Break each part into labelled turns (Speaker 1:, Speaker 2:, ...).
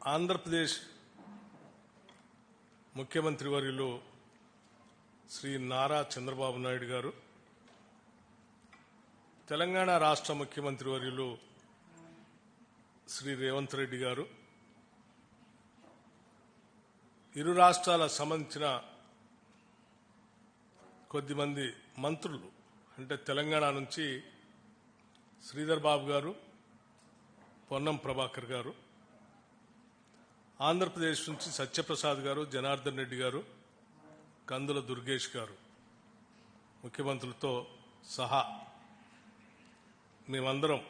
Speaker 1: ఆంధ్రప్రదేశ్ ముఖ్యమంత్రి వర్యులు శ్రీ నారా చంద్రబాబు నాయుడు గారు తెలంగాణ రాష్ట్ర ముఖ్యమంత్రి వర్యులు శ్రీ రేవంత్ రెడ్డి గారు ఇరు రాష్ట్రాల సంబంధించిన కొద్దిమంది మంత్రులు అంటే తెలంగాణ నుంచి శ్రీధర్ బాబు గారు పొన్నం ప్రభాకర్ గారు ఆంధ్రప్రదేశ్ నుంచి సత్యప్రసాద్ గారు జనార్దన్ రెడ్డి గారు కందుల దుర్గేష్ గారు ముఖ్యమంత్రులతో సహా మేమందరం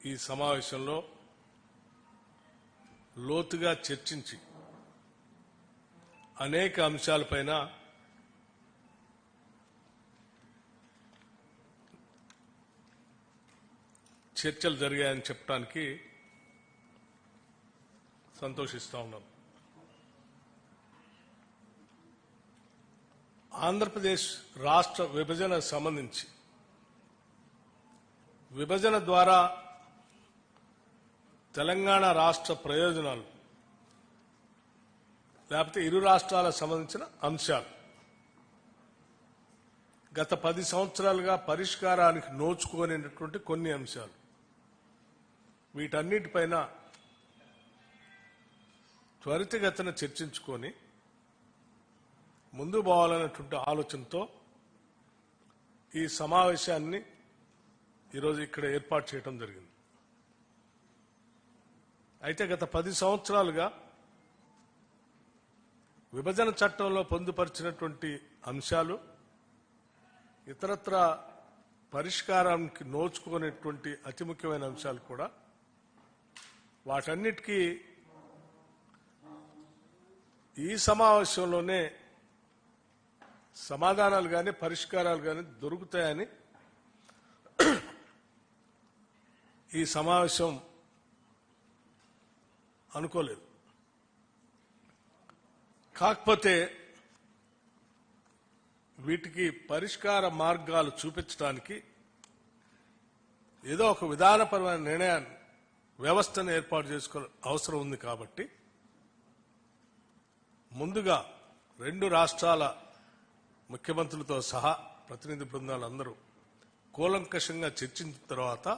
Speaker 1: ఈ సమావేశంలో లోతుగా చర్చించి అనేక అంశాలపైన చర్చలు జరిగాయని చెప్పడానికి సంతోషిస్తూ ఉన్నాం. ఆంధ్రప్రదేశ్ రాష్ట్ర విభజన సంబంధించి విభజన ద్వారా తెలంగాణ రాష్ట్ర ప్రయోజనాలు లేకపోతే ఇరు రాష్ట్రాలకు సంబంధించిన అంశాలు. గత పది సంవత్సరాలుగా పరిష్కారానికి నోచుకోలేనటువంటి కొన్ని అంశాలు. వీటన్నిటిపైన త్వరితగతిన చర్చించుకొని ముందు పోవాలన్నటువంటి ఆలోచనతో ఈ సమావేశాన్ని ఈరోజు ఇక్కడ ఏర్పాటు చేయడం జరిగింది. అయితే గత పది సంవత్సరాలుగా విభజన చట్టంలో పొందుపరిచినటువంటి అంశాలు ఇతరత్ర పరిష్కారానికి నోచుకునేటువంటి అతి ముఖ్యమైన అంశాలు కూడా వాటన్నిటికీ ఈ సమావేశంలోనే సమాధానాలు కానీ పరిష్కారాలు కానీ దొరుకుతాయని ఈ సమావేశం అనుకోలేదు. కాకపోతే వీటికి పరిష్కార మార్గాలు చూపించడానికి ఏదో ఒక విధానపరమైన నిర్ణయాన్ని వ్యవస్థను ఏర్పాటు చేసుకో అవసరం ఉంది కాబట్టి ముందుగా రెండు రాష్ట్రాల ముఖ్యమంత్రులతో సహా ప్రతినిధి బృందాలందరూ కూలంకషంగా చర్చించిన తర్వాత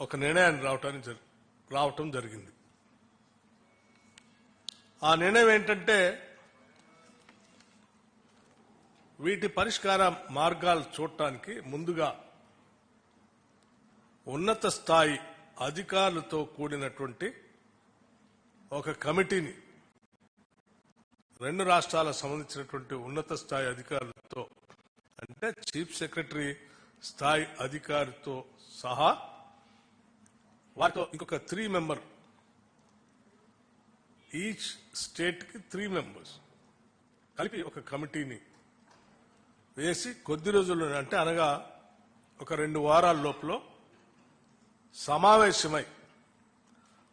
Speaker 1: ఒక నిర్ణయాన్ని రావటానికి రావటం జరిగింది. ఆ నిర్ణయం ఏంటంటే వీటి పరిష్కార మార్గాలు చూడటానికి ముందుగా ఉన్నత స్థాయి అధికారులతో కూడినటువంటి ఒక కమిటీని రెండు రాష్ట్రాలకు సంబంధించినటువంటి ఉన్నత స్థాయి అధికారులతో అంటే చీఫ్ సెక్రటరీ స్థాయి అధికారితో సహా వాటితో ఇంకొక త్రీ మెంబర్ ఈచ్ స్టేట్కి త్రీ మెంబర్స్ కలిపి ఒక కమిటీని వేసి కొద్ది రోజుల్లో అంటే అనగా ఒక రెండు వారాల లోపల సమావేశమై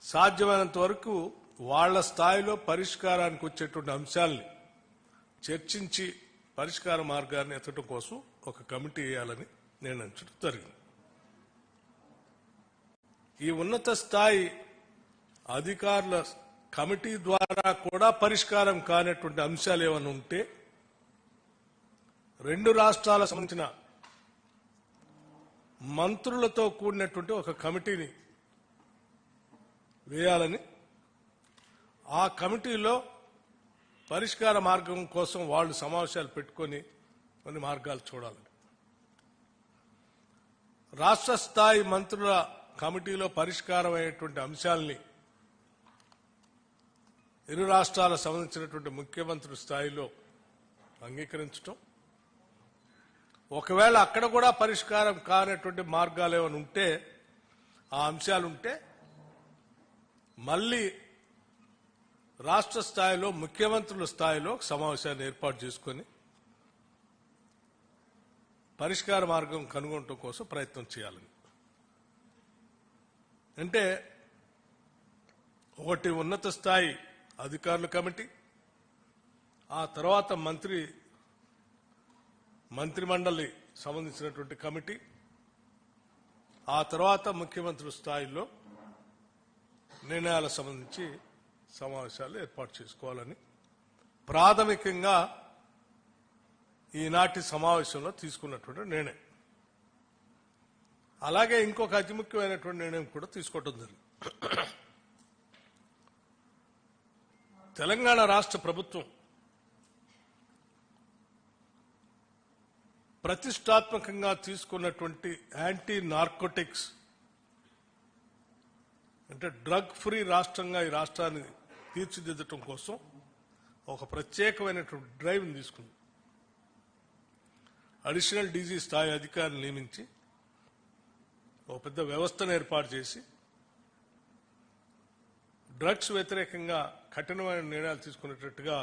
Speaker 1: సాధ్యమైనంత వరకు వాళ్ళ స్థాయిలో పరిష్కారానికి వచ్చేటువంటి అంశాలని చర్చించి పరిష్కార మార్గాన్ని ఎత్తడం కోసం ఒక కమిటీ వేయాలని నిర్ణయించడం జరిగింది. ఈ ఉన్నత స్థాయి అధికారుల కమిటీ ద్వారా కూడా పరిష్కారం కానటువంటి అంశాలు ఏమైనా ఉంటే రెండు రాష్ట్రాలకు సంబంధించిన మంత్రులతో కూడినటువంటి ఒక కమిటీని వేయాలని ఆ కమిటీలో పరిష్కార మార్గం కోసం వాళ్ళు సమావేశాలు పెట్టుకొని కొన్ని మార్గాలు చూడాలి రాష్ట్ర స్థాయి మంత్రుల కమిటీలో పరిష్కారం అయ్యేటువంటి అంశాలని ఇరు రాష్ట్రాలకు సంబంధించినటువంటి ముఖ్యమంత్రుల స్థాయిలో అంగీకరించటం. ఒకవేళ అక్కడ కూడా పరిష్కారం కానటువంటి మార్గాలు ఏమైనా ఉంటే ఆ అంశాలు ఉంటే మళ్ళీ రాష్ట్ర స్థాయిలో ముఖ్యమంత్రుల స్థాయిలో సమావేశాన్ని ఏర్పాటు చేసుకొని పరిష్కార మార్గం కనుగొనటం కోసం ప్రయత్నం చేయాలని. అంటే ఒకటి ఉన్నత స్థాయి అధికారుల కమిటీ ఆ తర్వాత మంత్రి మంత్రిమండలి సంబంధించినటువంటి కమిటీ ఆ తర్వాత ముఖ్యమంత్రుల స్థాయిలో నిర్ణయాలకు సంబంధించి సమావేశాలు ఏర్పాటు చేసుకోవాలని ప్రాథమికంగా ఈనాటి సమావేశంలో తీసుకున్నటువంటి నిర్ణయం. అలాగే ఇంకొక అతి ముఖ్యమైనటువంటి నిర్ణయం కూడా తీసుకోవటం జరిగింది. తెలంగాణ రాష్ట్ర ప్రభుత్వం ప్రతిష్టాత్మకంగా తీసుకున్నటువంటి యాంటీ నార్కోటిక్స్ అంటే డ్రగ్ ఫ్రీ రాష్ట్రంగా ఈ రాష్ట్రాన్ని తీర్చిదిద్దటం కోసం ఒక ప్రత్యేకమైనటువంటి డ్రైవ్ని తీసుకుంది అడిషనల్ డీజీ స్థాయి అధికారిని నియమించి ఒక పెద్ద వ్యవస్థను ఏర్పాటు చేసి డ్రగ్స్ వ్యతిరేకంగా కఠినమైన నిర్ణయాలు తీసుకునేటట్టుగా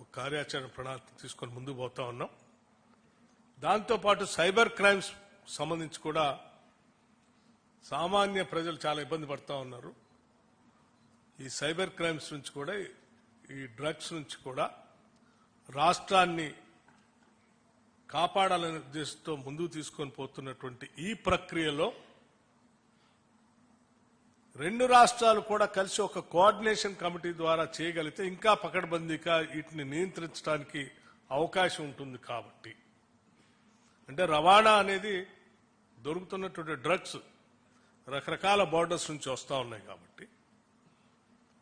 Speaker 1: ఒక కార్యాచరణ ప్రణాళిక తీసుకొని ముందుకు పోతా ఉన్నాం. దాంతోపాటు సైబర్ క్రైమ్స్ సంబంధించి కూడా సామాన్య ప్రజలు చాలా ఇబ్బంది పడతా ఉన్నారు. ఈ సైబర్ క్రైమ్స్ నుంచి కూడా ఈ డ్రగ్స్ నుంచి కూడా రాష్ట్రాన్ని కాపాడాలనే ఉద్దేశంతో ముందుకు తీసుకొని పోతున్నటువంటి ఈ ప్రక్రియలో రెండు రాష్ట్రాలు కూడా కలిసి ఒక కోఆర్డినేషన్ కమిటీ ద్వారా చేయగలిగితే ఇంకా పకడ్బందీగా వీటిని నియంత్రించడానికి అవకాశం ఉంటుంది కాబట్టి. అంటే రవాణా అనేది దొరుకుతున్నటువంటి డ్రగ్స్ రకరకాల బార్డర్స్ నుంచి వస్తూ ఉన్నాయి కాబట్టి.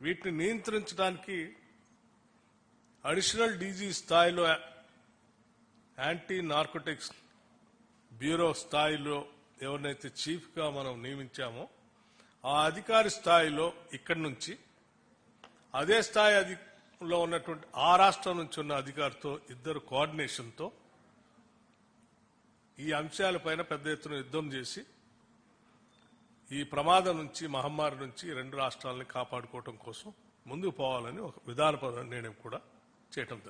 Speaker 1: వీటిని నియంత్రించడానికి అడిషనల్ డీజీ స్థాయిలో యాంటీ నార్కోటిక్స్ బ్యూరో స్థాయిలో ఎవరినైతే చీఫ్గా మనం నియమించామో ఆ అధికారి స్థాయిలో ఇక్కడి నుంచి అదే స్థాయి అధిలో ఉన్నటువంటి ఆ రాష్ట్రం నుంచి ఉన్న అధికారితో ఇద్దరు కోఆర్డినేషన్తో ఈ అంశాలపైన పెద్ద ఎత్తున యుద్ధం చేసి ఈ ప్రమాదం నుంచి మహమ్మారి నుంచి రెండు రాష్ట్రాలని కాపాడుకోవటం కోసం ముందుకు పోవాలని ఒక విధానపరమైన నిర్ణయం కూడా చేయటం